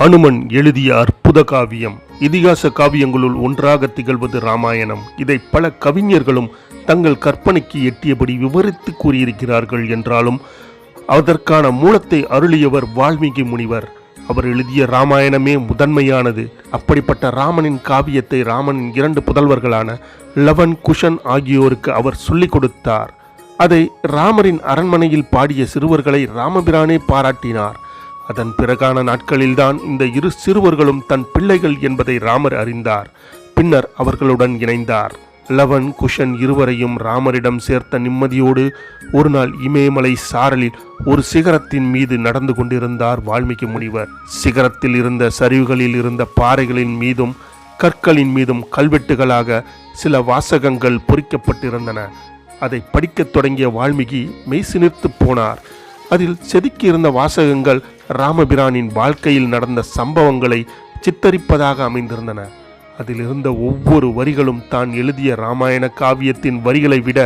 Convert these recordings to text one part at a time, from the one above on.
அனுமன் எழுதிய அற்புத காவியம். இதிகாச காவியங்களுள் ஒன்றாக திகழ்வது ராமாயணம். இதை பல கவிஞர்களும் தங்கள் கற்பனைக்கு எட்டியபடி விவரித்து கூறியிருக்கிறார்கள் என்றாலும் அதற்கான மூலத்தை அருளியவர் வால்மீகி முனிவர். அவர் எழுதிய ராமாயணமே முதன்மையானது. அப்படிப்பட்ட ராமனின் காவியத்தை ராமனின் இரண்டு புதல்வர்களான லவன் குஷன் ஆகியோருக்கு அவர் சொல்லிக் கொடுத்தார். அதை ராமரின் அரண்மனையில் பாடிய சிறுவர்களை ராமபிரானே பாராட்டினார். அதன் பிறகான நாட்களில்தான் இந்த இரு சிறுவர்களும் தன் பிள்ளைகள் என்பதை ராமர் அறிந்தார். பின்னர் அவர்களுடன் இணைந்தார். லவன் குஷன் இருவரையும் ராமரிடம் சேர்த்த நிம்மதியோடு ஒரு நாள் இமயமலை சாரலில் ஒரு சிகரத்தின் மீது நடந்து கொண்டிருந்தார் வால்மீகி முனிவர். சிகரத்தில் இருந்த சரிவுகளில் இருந்த பாறைகளின் மீதும் கற்களின் மீதும் கல்வெட்டுகளாக சில வாசகங்கள் பொறிக்கப்பட்டிருந்தன. அதை படிக்கத் தொடங்கிய வால்மீகி மெய்சினிர்த்து போனார். அதில் செதுக்கியிருந்த வாசகங்கள் ராமபிரானின் வாழ்க்கையில் நடந்த சம்பவங்களை சித்தரிப்பதாக அமைந்திருந்தன. அதிலிருந்த ஒவ்வொரு வரிகளும் தான் எழுதிய ராமாயண காவியத்தின் வரிகளை விட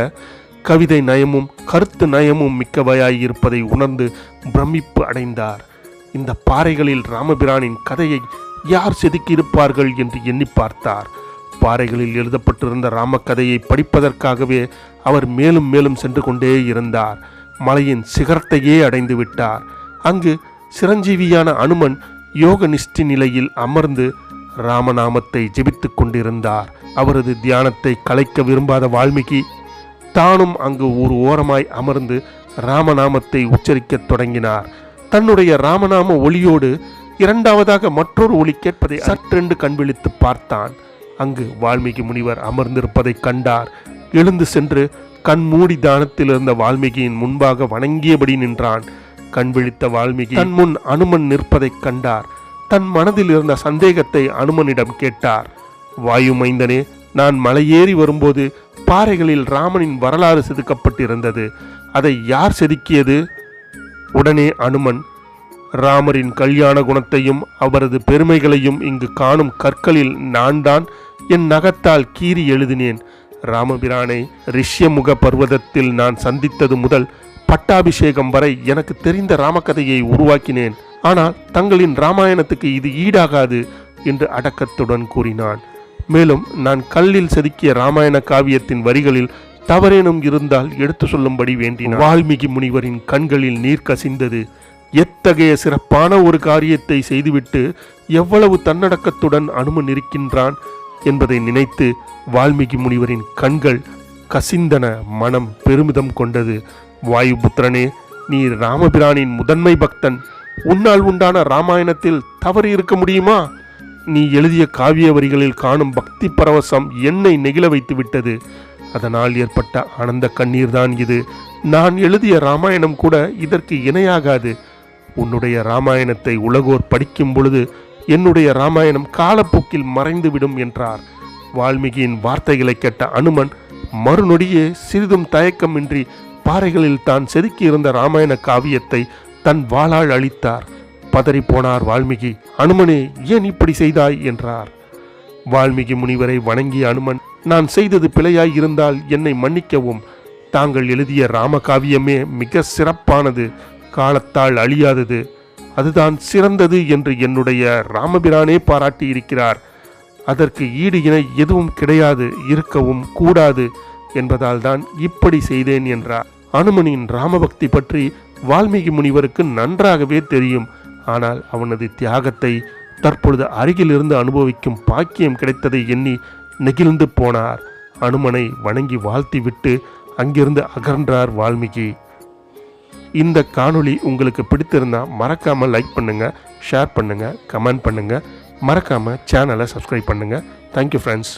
கவிதை நயமும் கருத்து நயமும் மிக்கவையாய் இருப்பதை உணர்ந்து பிரமிப்பு அடைந்தார். இந்த பாறைகளில் ராமபிரானின் கதையை யார் செதுக்கியிருப்பார்கள் என்று எண்ணி பார்த்தார். பாறைகளில் எழுதப்பட்டிருந்த ராமக்கதையை படிப்பதற்காகவே அவர் மேலும் மேலும் சென்று கொண்டே இருந்தார். மலையின் சிகரத்தையே அடைந்து விட்டார். அங்கு சிரஞ்சீவியான அனுமன் யோக நிஷ்டி நிலையில் அமர்ந்து ராமநாமத்தை ஜெபித்துக் கொண்டிருந்தார். அவரது தியானத்தை கலைக்க விரும்பாத வால்மீகி தானும் அங்கு ஒரு ஓரமாய் அமர்ந்து ராமநாமத்தை உச்சரிக்கத் தொடங்கினார். தன்னுடைய ராமநாம ஒளியோடு இரண்டாவதாக மற்றொரு ஒளி கேட்பதை சற்றென்று கண்விழித்து பார்த்தான். அங்கு வால்மீகி முனிவர் அமர்ந்திருப்பதைக் கண்டார். எழுந்து சென்று கண் மூடி தானத்தில் இருந்த வால்மீகியின் முன்பாக வணங்கியபடி நின்றான். கண் விழித்த வால்மீகி தன் முன் அனுமன் நிற்பதைக் கண்டார். தன் மனதில் இருந்த சந்தேகத்தை அனுமனிடம் கேட்டார். வாயு மைந்தனே நான் மலையேறி வரும்போது பாறைகளில் ராமனின் வரலாறு செதுக்கப்பட்டிருந்தது. அதை யார் செதுக்கியது? உடனே அனுமன் ராமரின் கல்யாண குணத்தையும் அவரது பெருமைகளையும் இங்கு காணும் கற்களில் நான் தான் என் நகத்தால் கீறி எழுதினேன். ராமபிரானை ரிஷ்யமுக பர்வதத்தில் நான் சந்தித்தது முதல் பட்டாபிஷேகம் வரை எனக்கு தெரிந்த ராமகதையை உருவாக்கினேன். ஆனால் தங்களின் ராமாயணத்துக்கு இது ஈடாகாது என்று அடக்கத்துடன் கூறினான். மேலும் நான் கல்லில் செதுக்கிய ராமாயண காவியத்தின் வரிகளில் தவறேனும் இருந்தால் எடுத்து சொல்லும்படி வேண்டினான். வால்மீகி முனிவரின் கண்களில் நீர் கசிந்தது. எத்தகைய சிறப்பான ஒரு காரியத்தை செய்துவிட்டு எவ்வளவு தன்னடக்கத்துடன் அனுமன் இருக்கின்றான்? என்பதை நினைத்து வால்மீகி முனிவரின் கண்கள் கசிந்தன. மனம் பெருமிதம் கொண்டது. வாயுபுத்திரனே நீ ராமபிரானின் முதன்மை பக்தன். உன்னால் உண்டான ராமாயணத்தில் தவறு இருக்க முடியுமா? நீ எழுதிய காவிய வரிகளில் காணும் பக்தி பரவசம் என்னை நெகிழ வைத்து விட்டது. அதனால் ஏற்பட்ட ஆனந்த கண்ணீர்தான் இது. நான் எழுதிய ராமாயணம் கூட இதற்கு இணையாகாது. உன்னுடைய ராமாயணத்தை உலகோர் படிக்கும் பொழுது என்னுடைய ராமாயணம் காலப்போக்கில் மறைந்துவிடும் என்றார். வால்மீகியின் வார்த்தைகளை கேட்ட அனுமன் மறுநொடியே சிறிதும் தயக்கமின்றி பாறைகளில் தான் செதுக்கியிருந்த ராமாயண காவியத்தை தன் வாளால் அளித்தார் பதறிப்போனார் வால்மீகி அனுமனே ஏன் இப்படி செய்தாய்? என்றார். வால்மீகி முனிவரை வணங்கிய அனுமன் நான் செய்தது பிழையாய் இருந்தால் என்னை மன்னிக்கவும். தாங்கள் எழுதிய ராமகாவியமே மிக சிறப்பானது. காலத்தால் அழியாதது. அதுதான் சிறந்தது என்று என்னுடைய ராமபிரானே பாராட்டி இருக்கிறார். அதற்கு ஈடு இணை எதுவும் கிடையாது இருக்கவும் கூடாது என்பதால் தான் இப்படி செய்தேன் என்றார். அனுமனின் ராமபக்தி பற்றி வால்மீகி முனிவருக்கு நன்றாகவே தெரியும். ஆனால் அவனது தியாகத்தை தற்பொழுது அருகிலிருந்து அனுபவிக்கும் பாக்கியம் கிடைத்ததை எண்ணி நெகிழ்ந்து போனார். அனுமனை வணங்கி வாழ்த்திவிட்டு அங்கிருந்து அகன்றார் வால்மீகி. இந்த காணொளி உங்களுக்கு பிடித்திருந்தால் மறக்காமல் லைக் பண்ணுங்கள் ஷேர் பண்ணுங்கள் கமெண்ட் பண்ணுங்கள் மறக்காமல் சேனலை சப்ஸ்கிரைப் பண்ணுங்க. Thank you friends